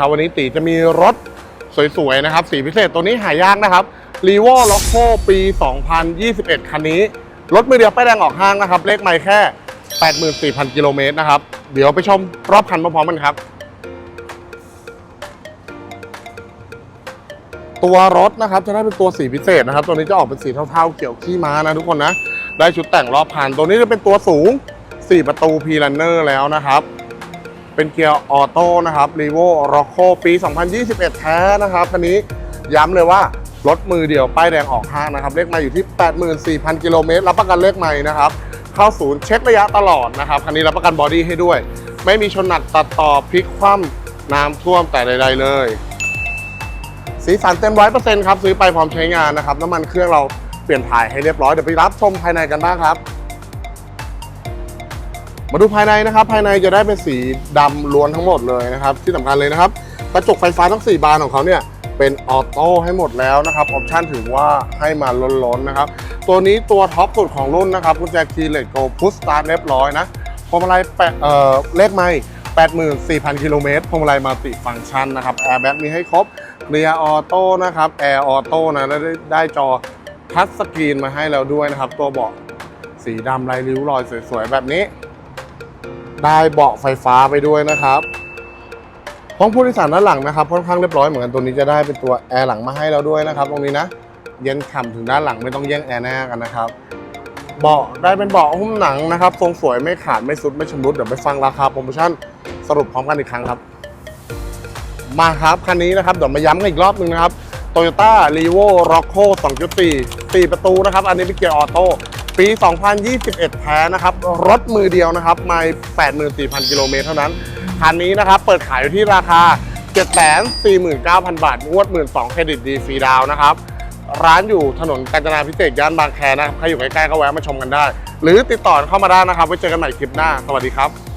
ครับวันนี้ตีจะมีรถสวยๆนะครับ สีพิเศษตัวนี้หายากนะครับ r e v o l o c o ปี 2021 คันนี้ รถมือเดียวป้ายแดงออกห้างนะครับ เลขไม่แค่ 84,000 กิโลเมตรนะครับ เดี๋ยวไปชมรอบคันพร้อมๆกันครับ ตัวรถนะครับจะได้เป็นตัวสีพิเศษนะครับ ตัวนี้จะออกเป็นสีเทาๆเกี่ยวขี้ม้านะทุกคนนะ ได้ชุดแต่งรอบคัน ตัวนี้จะเป็นตัวสูง 4 ประตู p r u n n e r แล้วนะครับ เป็นเกียร์ออโต้นะครับ r e v o r o c c o ปี 2021 แท้นะครับคันนี้ย้ำเลยว่ารถมือเดียว ป้ายแดงออกห้างนะครับ เลขมาอยู่ที่ 84,000 กิโลเมตร รับประกันเลขใหม่นะครับ เข้าศูนย์เช็คระยะตลอดนะครับ คันนี้รับประกันบอดี้ให้ด้วย ไม่มีชนหนักตัดต่อพลิกคว่ำน้ำท่วมแต่ใดๆเลย สีสันเต็มร้อยเปอร์เซ็นต์ครับ ซื้อไปพร้อมใช้งานนะครับ น้ำมันเครื่องเราเปลี่ยนถ่ายให้เรียบร้อย เดี๋ยวไปรับชมภายในกันบ้างครับ มาดูภายในนะครับ ภายในจะได้เป็นสีดำล้วนทั้งหมดเลยนะครับ ที่สำคัญเลยนะครับ กระจกไฟฟ้าทั้ง 4 บานของเขาเนี่ยเป็นออโต้ให้หมดแล้วนะครับออปชั่นถือว่าให้มาล้นๆนะครับ ตัวนี้ตัวท็อปสุดของรุ่นนะครับกุญแจคีย์เลตโกพุชสตาร์ทเรียบร้อยนะพวงมาลัยแปะเอ่อเลขไม่84,000 กิโลเมตรพวงมาลัยมัลติฟังก์ชันนะครับแอร์แบ็กมีให้ครบเรียออโต้นะครับแอร์ออโต้นะแล้วได้ได้จอทัชสกรีนมาให้แล้วด้วยนะครับ ตัวเบาะสีดำลายริ้วรอยสวยๆ แบบนี้ ได้เบาะไฟฟ้าไปด้วยนะครับห้องผู้โดยสารด้านหลังนะครับค่อนข้างเรียบร้อยเหมือนกันตัวนี้จะได้เป็นตัวแอร์หลังมาให้เราด้วยนะครับ ตรงนี้นะเย็นฉ่ำถึงด้านหลังไม่ต้องแย่งแอร์หน้ากันนะครับเบาะได้เป็นเบาะหุ้มหนังนะครับทรงสวยไม่ขาดไม่สุดไม่ชำรุดเดี๋ยวไปฟังราคาโปรโมชั่นสรุปพร้อมกันอีกครั้งครับ มาครับคันนี้นะครับเดี๋ยวมาย้ำกันอีกรอบหนึงนะครับ Toyota r e v o r o c c o 2.4 4 ประตูนะครับ อันนี้เป็นเกียร์ออโต้ ปี 2021 แท้นะครับ รถมือเดียวนะครับไม่84,000 กิโลเมตรเท่านั้น คันนี้นะครับ เปิดขายอยู่ที่ราคา 749,000 บาท งวด 12เครดิตดีฟรีดาวนะครับ ร้านอยู่ถนนกาญจนาพิเศษย่านบางแคนะครับ ใครอยู่ใกล้ๆก็แวะมาชมกันได้ หรือติดต่อเข้ามาได้นะครับ ไว้เจอกันใหม่คลิปหน้า สวัสดีครับ